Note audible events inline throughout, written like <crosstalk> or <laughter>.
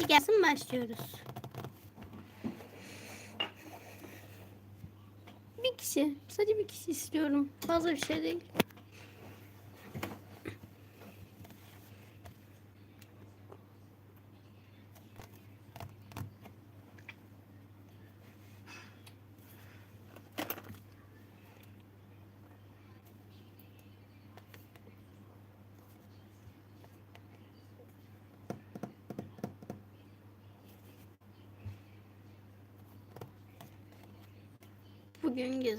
kişi gelsin başlıyoruz. Bir kişi. Sadece bir kişi istiyorum. Fazla bir şey değil.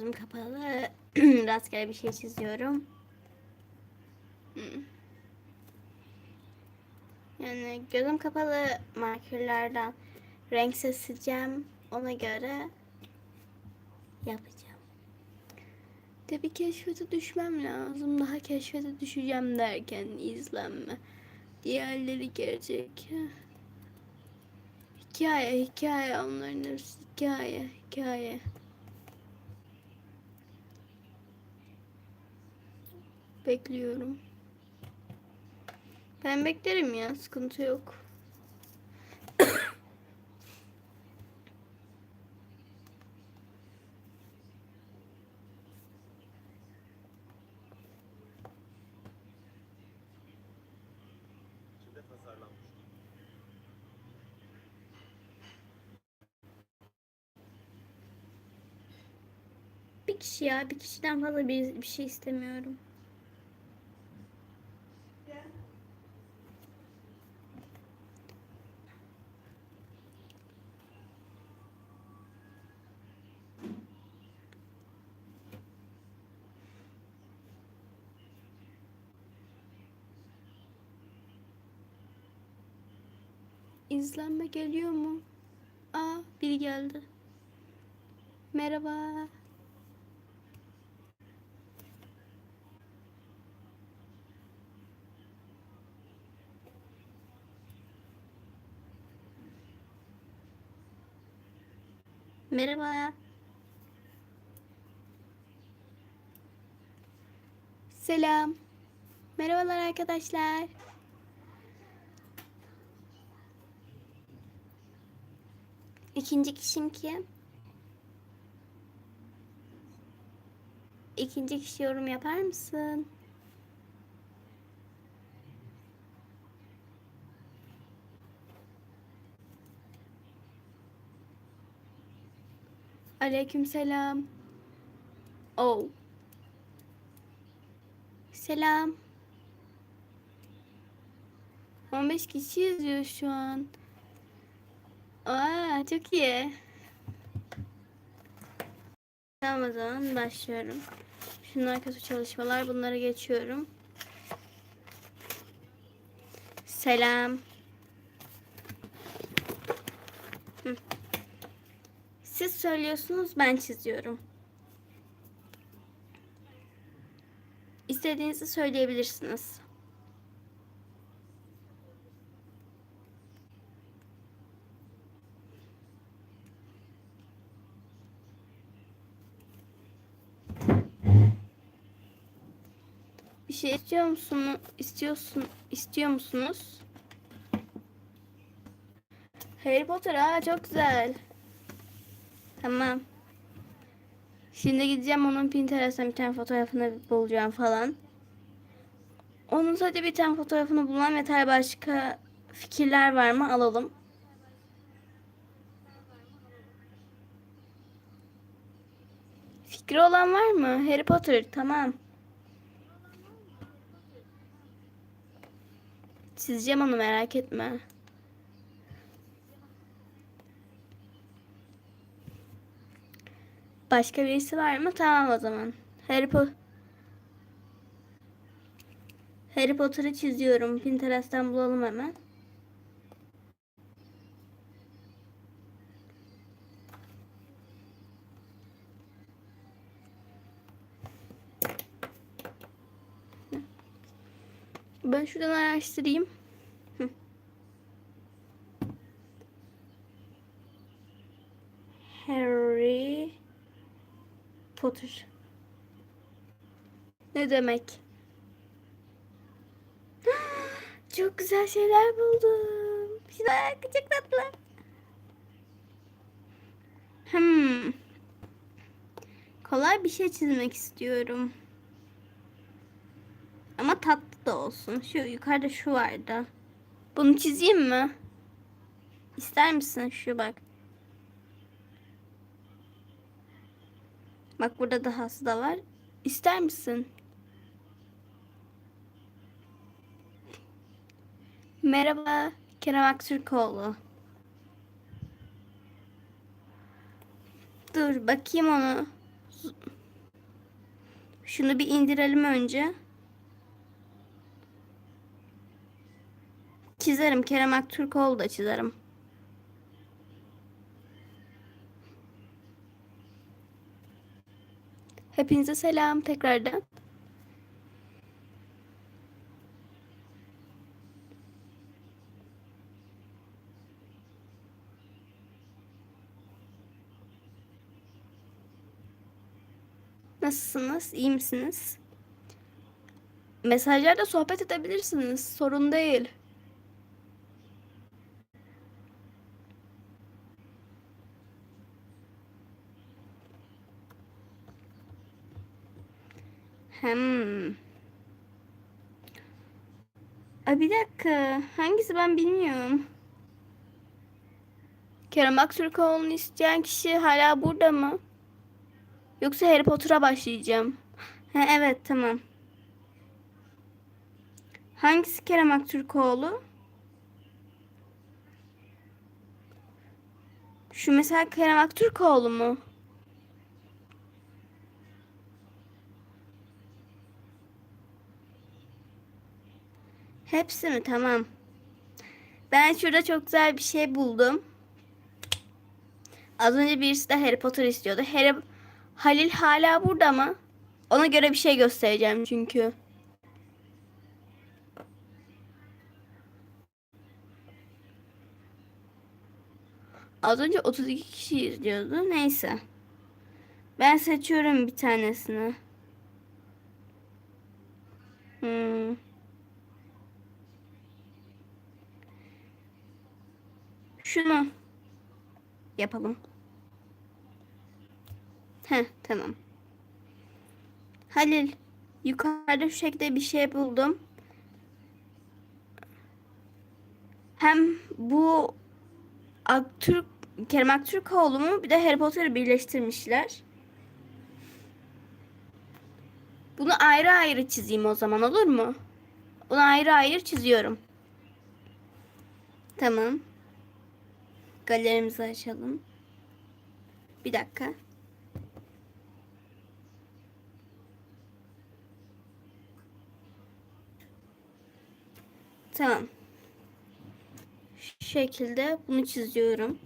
Gözüm kapalı. <clears throat> Rastgele bir şey çiziyorum. Hmm. Yani gözüm kapalı markerlerden renk seçeceğim. Ona göre yapacağım. Tabii keşfete düşmem lazım. Daha keşfete düşeceğim derken izlenme. Diğerleri gelecek. Hikaye, hikaye onların hepsi hikaye, hikaye. Bekliyorum. Ben beklerim ya, sıkıntı yok. Bir kişi ya, bir kişiden fazla bir, bir şey istemiyorum. İzlenme geliyor mu? Aa, biri geldi. Merhaba. Merhaba. Selam. Merhabalar arkadaşlar. İkinci kişim kim? İkinci kişi yorum yapar mısın? Aleyküm selam. Oh. Selam. 15 kişi yazıyor şu an. Aa, çok iyi. Tamam o zaman başlıyorum. Şunlar kötü çalışmalar. Bunları geçiyorum. Selam. Siz söylüyorsunuz, ben çiziyorum. İstediğinizi söyleyebilirsiniz. Bir şey istiyor musunuz? İstiyorsun, istiyor musunuz? Harry Potter ha çok güzel. Tamam. Şimdi gideceğim onun Pinterest'ten bir tane fotoğrafını bulacağım falan. Onun sadece bir tane fotoğrafını bulmam yeter. Başka fikirler var mı? Alalım. Fikri olan var mı? Harry Potter tamam. Çizeceğim onu merak etme. Başka birisi var mı? Tamam o zaman. Harry Potter Harry Potter'ı çiziyorum. Pinterest'ten bulalım hemen. Ben şuradan araştırayım. Harry Potter. Ne demek? <gasps> Çok güzel şeyler buldum. Şuna çok tatlı. Hmm. Kolay bir şey çizmek istiyorum. Da olsun. Şu yukarıda şu vardı. Bunu çizeyim mi? İster misin? Şu bak. Bak burada dahası da var. İster misin? Merhaba, Kerem Aktürkoğlu. Dur bakayım onu. Şunu bir indirelim önce. Çizerim. Kerem Aktürkoğlu da çizerim. Hepinize selam tekrardan. Nasılsınız? İyi misiniz? Mesajlarda sohbet edebilirsiniz. Sorun değil. Hmm. Ay bir dakika. Hangisi ben bilmiyorum. Kerem Aktürkoğlu'nu isteyen kişi hala burada mı? Yoksa Harry Potter'a başlayacağım. Ha, evet tamam. Hangisi Kerem Aktürkoğlu? Şu mesela Kerem Aktürkoğlu mu? Hepsi mi? Tamam. Ben şurada çok güzel bir şey buldum. Az önce birisi de Harry Potter istiyordu. Harry Halil hala burada mı? Ona göre bir şey göstereceğim çünkü. Az önce 32 kişi izliyordu. Neyse. Ben seçiyorum bir tanesini. Hmm. Şunu yapalım. Heh, tamam. Halil, yukarıda şu şekilde bir şey buldum. Hem bu Aktürk, Kerem Aktürkoğlu mu bir de Harry Potter'ı birleştirmişler. Bunu ayrı ayrı çizeyim o zaman olur mu? Bunu ayrı ayrı çiziyorum. Tamam. Galerimizi açalım. Bir dakika. Tamam. Şu şekilde bunu çiziyorum.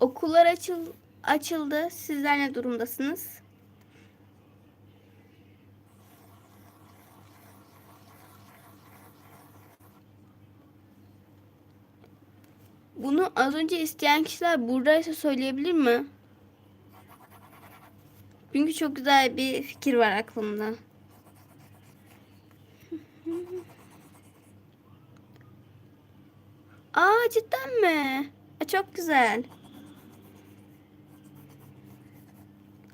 Okullar açıl açıldı. Sizler ne durumdasınız? Bunu az önce isteyen kişiler buradaysa söyleyebilir mi? Çünkü çok güzel bir fikir var aklımda. <laughs> Aa cidden mi? E, çok güzel.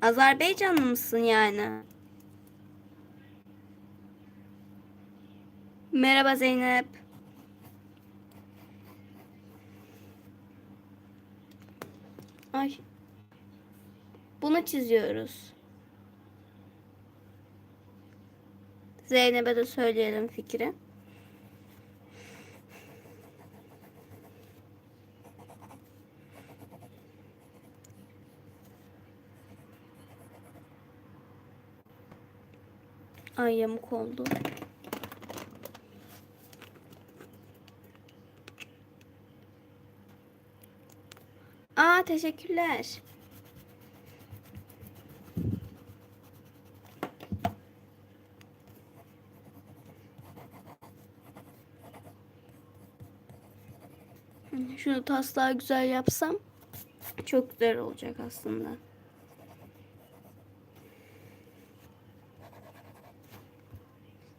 Azerbaycanlı mısın yani? Merhaba Zeynep. Ay. Bunu çiziyoruz. Zeynep'e de söyleyelim fikri. Ay yamuk oldu. Teşekkürler. Şunu taslağı güzel yapsam çok güzel olacak aslında.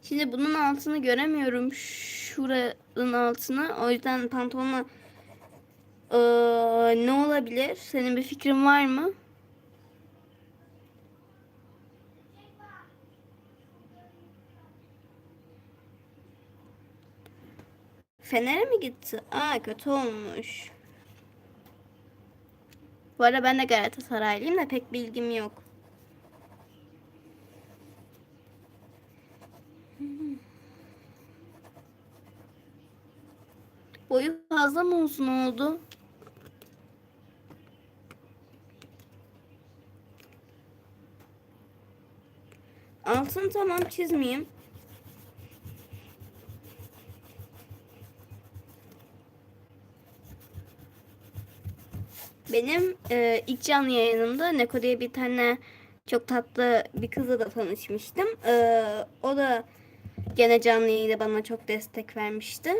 Şimdi bunun altını göremiyorum. şuranın altına. O yüzden pantolonla Ee, ne olabilir? Senin bir fikrin var mı? Fener'e mi gitti? Aa kötü olmuş. Bu arada ben de Galatasaraylıyım da pek bilgim yok. Boyu fazla mı uzun oldu? Altını tamam çizmeyeyim. Benim e, ilk canlı yayınımda Neko diye bir tane çok tatlı bir kızla da tanışmıştım. E, o da gene canlı yayında bana çok destek vermişti.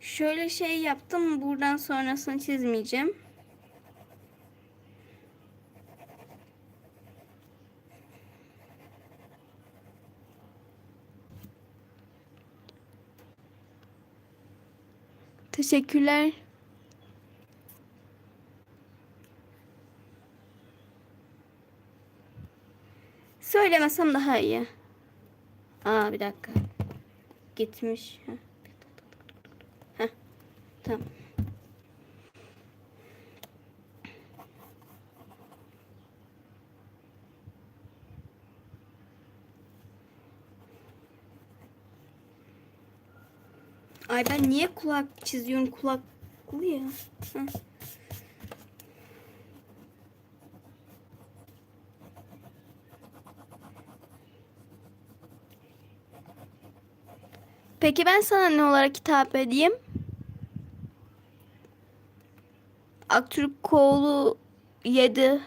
Şöyle şey yaptım. Buradan sonrasını çizmeyeceğim. Teşekkürler. Söylemesem daha iyi. Aa bir dakika. Gitmiş. Heh. Tamam. Ay ben niye kulak çiziyorum kulaklı ya? Peki ben sana ne olarak hitap edeyim? Aktürk Koğlu 7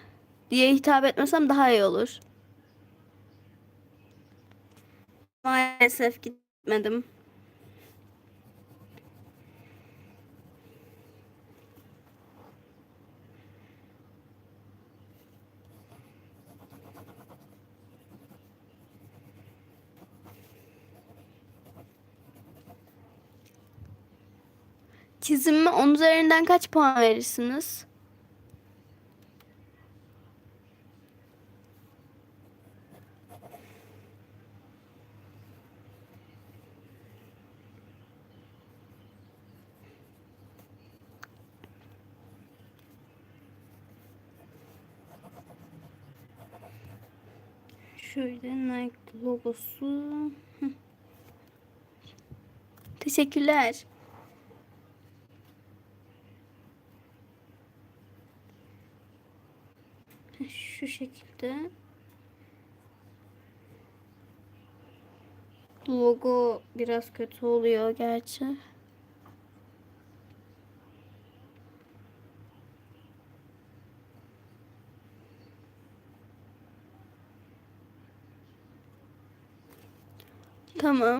diye hitap etmesem daha iyi olur. Maalesef gitmedim. Çizimime 10 üzerinden kaç puan verirsiniz? Şöyle Nike logosu. Teşekkürler. Şu şekilde. Logo biraz kötü oluyor gerçi. Tamam.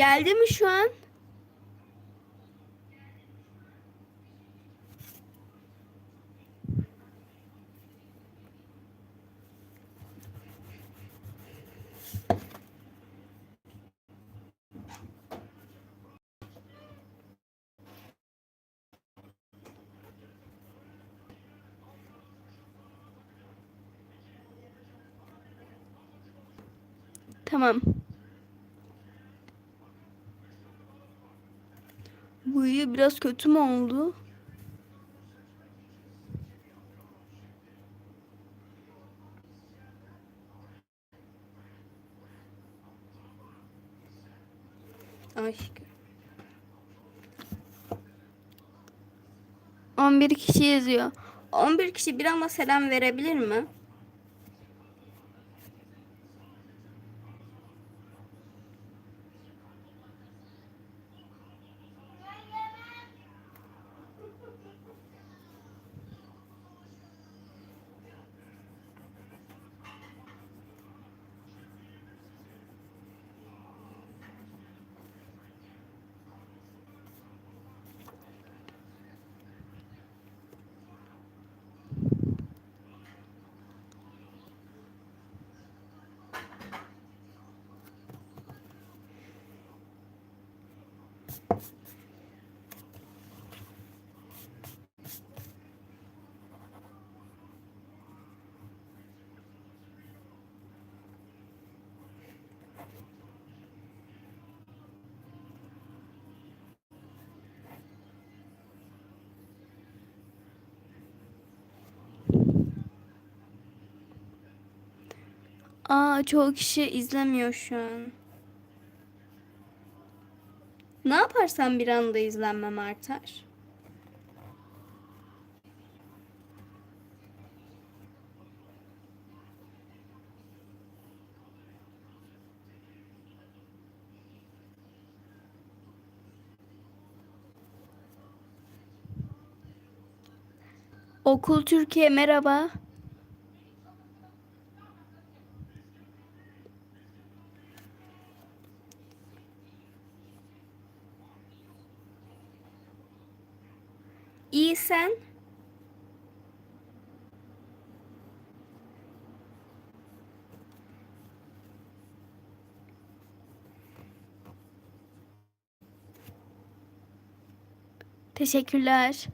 Geldi mi şu an? Tamam. İyi biraz kötü mü oldu? Aşk. 11 kişi yazıyor. 11 kişi bir ama selam verebilir mi? Aa çoğu kişi izlemiyor şu an. Ne yaparsam bir anda izlenmem artar. Okul Türkiye merhaba. İyi sen? Teşekkürler.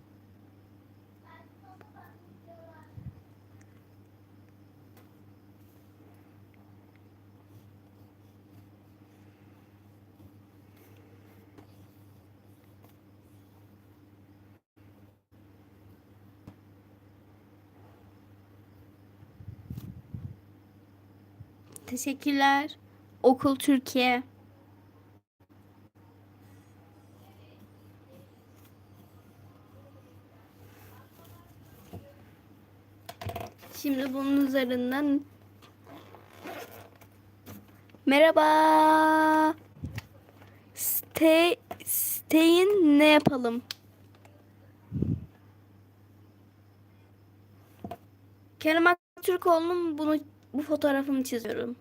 Teşekkürler. Okul Türkiye. Şimdi bunun üzerinden Merhaba. Stay stay'in ne yapalım? Kerem Aktürkoğlu'nun bunu bu fotoğrafımı çiziyorum.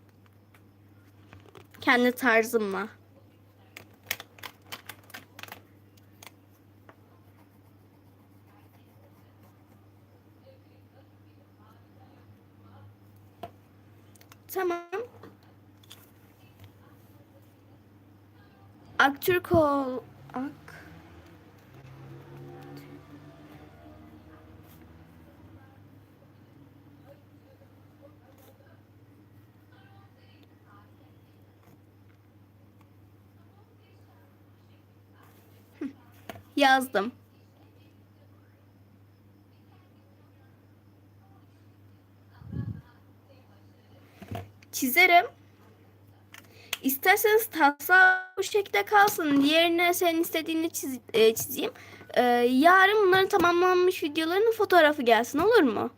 Kendi tarzımla. Tamam. Aktürkoğlu Ak yazdım. Çizerim. İsterseniz taslağı bu şekilde kalsın. Diğerine senin istediğini çiz, e, çizeyim. E, yarın bunların tamamlanmış videolarının fotoğrafı gelsin olur mu?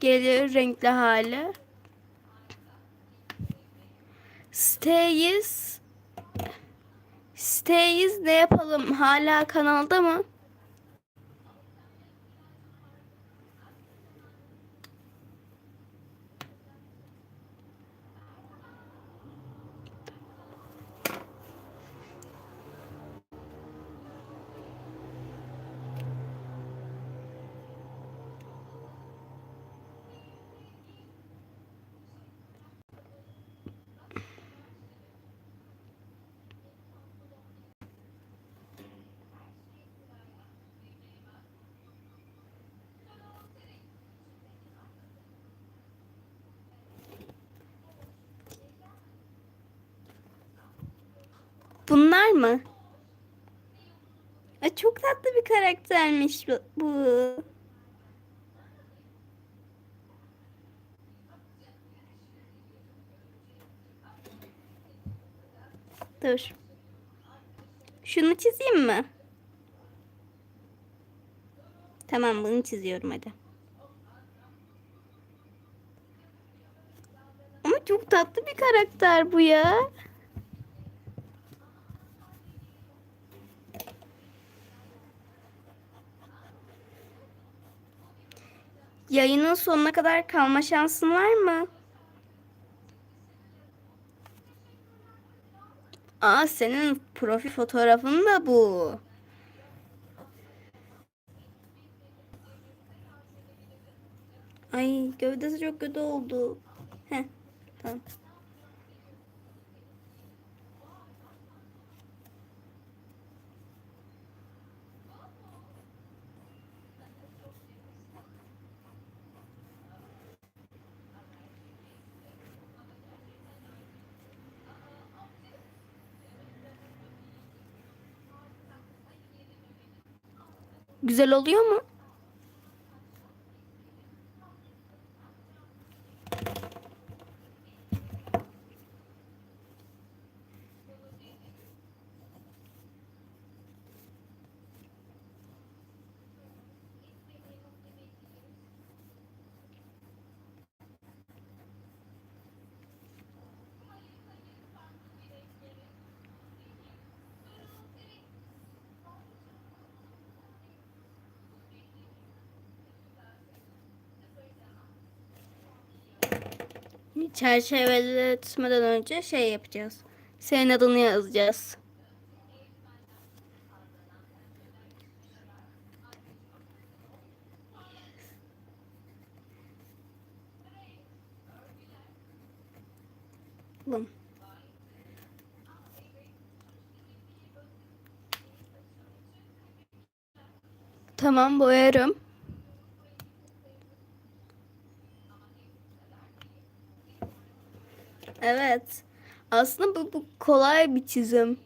Gelir renkli hali. Stays Stays ne yapalım? Hala kanalda mı? Bunlar mı? Ay, çok tatlı bir karaktermiş bu. Dur. Şunu çizeyim mi? Tamam bunu çiziyorum hadi. Ama çok tatlı bir karakter bu ya. Yayının sonuna kadar kalma şansın var mı? Aa senin profil fotoğrafın da bu. Ay gövdesi çok kötü oldu. Heh, tamam. Güzel oluyor mu? Çerçeveletmeden önce şey yapacağız. Senin adını yazacağız. Bum. Tamam boyarım. Evet. Aslında bu, bu kolay bir çizim.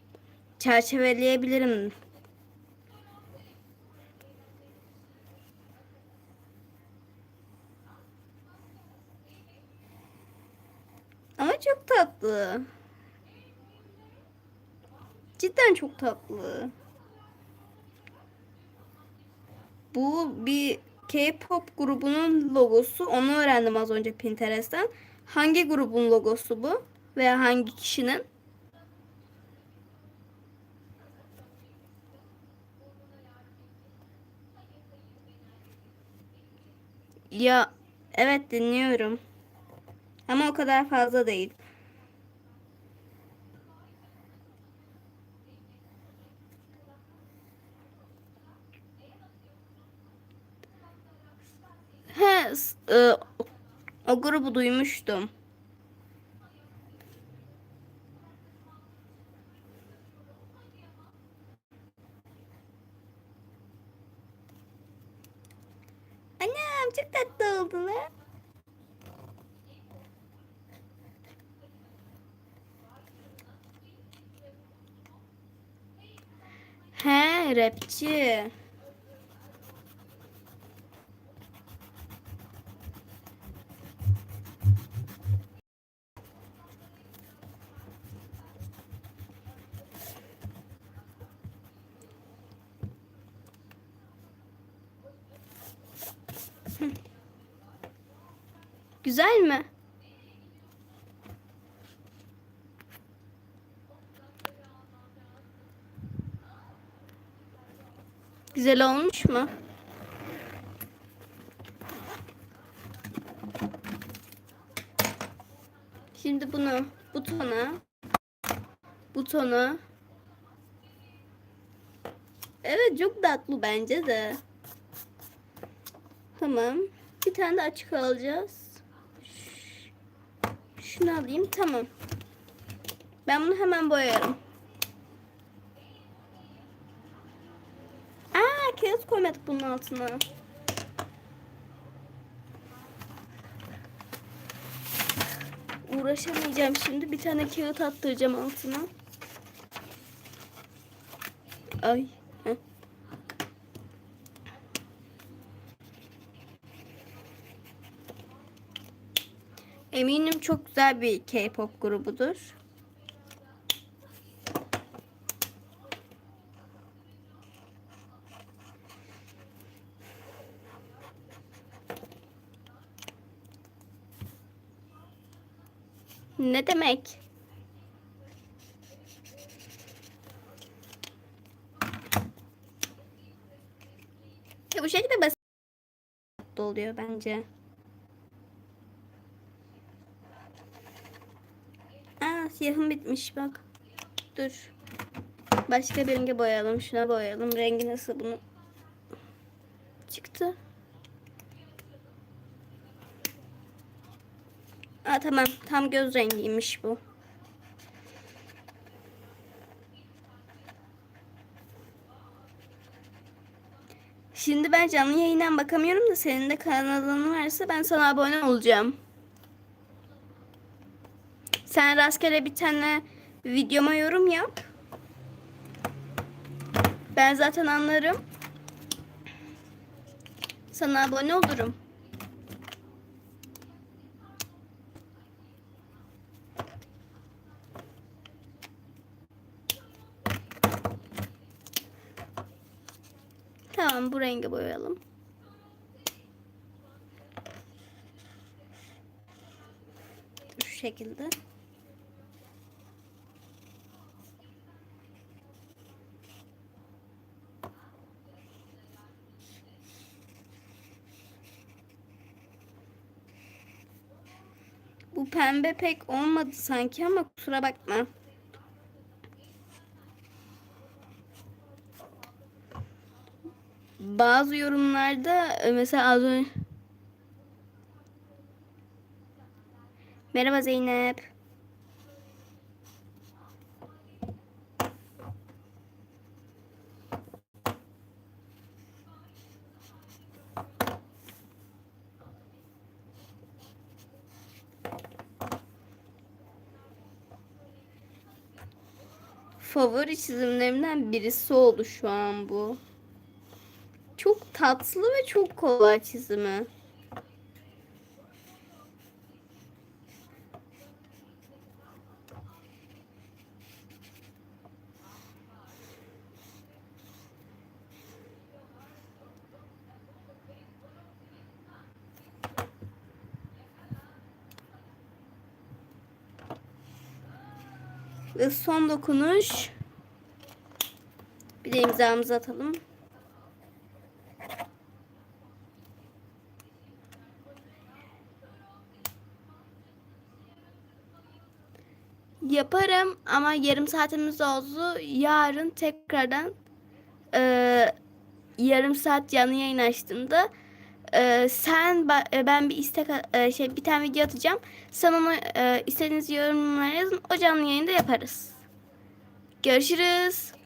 Çerçeveleyebilirim. Ama çok tatlı. Cidden çok tatlı. Bu bir K-pop grubunun logosu. Onu öğrendim az önce Pinterest'ten. Hangi grubun logosu bu? Veya hangi kişinin? Ya evet dinliyorum. Ama o kadar fazla değil. He, e, o grubu duymuştum. Annem çok tatlı oldular. He rapçi. Güzel mi? Güzel olmuş mu? Şimdi bunu butona butona Evet çok tatlı bence de. Tamam. Bir tane de açık alacağız. Şunu alayım. Tamam. Ben bunu hemen boyarım. Aa kağıt koymadık bunun altına. Uğraşamayacağım şimdi. Bir tane kağıt attıracağım altına. Ay. heh. Eminim çok güzel bir K-pop grubudur. Ne demek? Bu şekilde basit oluyor bence. Aa siyahım bitmiş bak. Dur. Başka bir renge boyayalım. Şuna boyayalım. Rengi nasıl bunu? Çıktı. Aa tamam. Tam göz rengiymiş bu. Şimdi ben canlı yayından bakamıyorum da senin de kanalın varsa ben sana abone olacağım. Sen rastgele bir tane videoma yorum yap. Ben zaten anlarım. Sana abone olurum. Tamam bu rengi boyayalım. Şu şekilde. Bu pembe pek olmadı sanki ama kusura bakma. Bazı yorumlarda e, mesela az önce Merhaba Zeynep. Favori çizimlerimden birisi oldu şu an bu. Çok tatlı ve çok kolay çizimi. Ve son dokunuş. Bir de imzamızı atalım. Yaparım ama yarım saatimiz oldu. Yarın tekrardan e, yarım saat canlı yayın açtığımda e, sen e, ben bir istek e, şey bir tane video atacağım. Sen onu e, istediğiniz yorumlara yazın. O canlı yayında yaparız. Görüşürüz.